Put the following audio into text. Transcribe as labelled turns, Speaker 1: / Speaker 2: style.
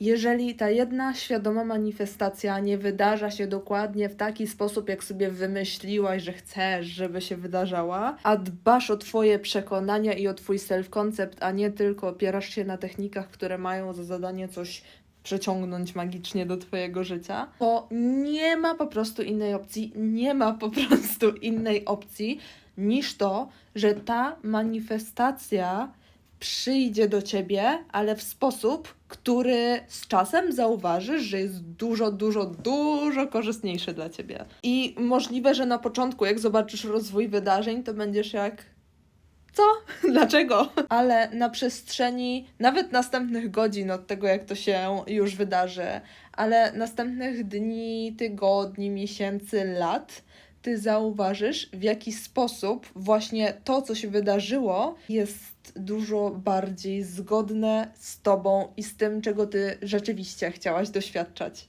Speaker 1: jeżeli ta jedna świadoma manifestacja nie wydarza się dokładnie w taki sposób, jak sobie wymyśliłaś, że chcesz, żeby się wydarzała, a dbasz o Twoje przekonania i o Twój self-concept, a nie tylko opierasz się na technikach, które mają za zadanie coś przeciągnąć magicznie do Twojego życia, to nie ma po prostu innej opcji, nie ma po prostu innej opcji niż to, że ta manifestacja przyjdzie do ciebie, ale w sposób, który z czasem zauważysz, że jest dużo, dużo, dużo korzystniejszy dla ciebie. I możliwe, że na początku, jak zobaczysz rozwój wydarzeń, to będziesz jak. Co? Dlaczego? Ale na przestrzeni nawet następnych godzin od tego, jak to się już wydarzy, ale następnych dni, tygodni, miesięcy, lat, ty zauważysz, w jaki sposób właśnie to, co się wydarzyło, jest dużo bardziej zgodne z tobą i z tym, czego ty rzeczywiście chciałaś doświadczać.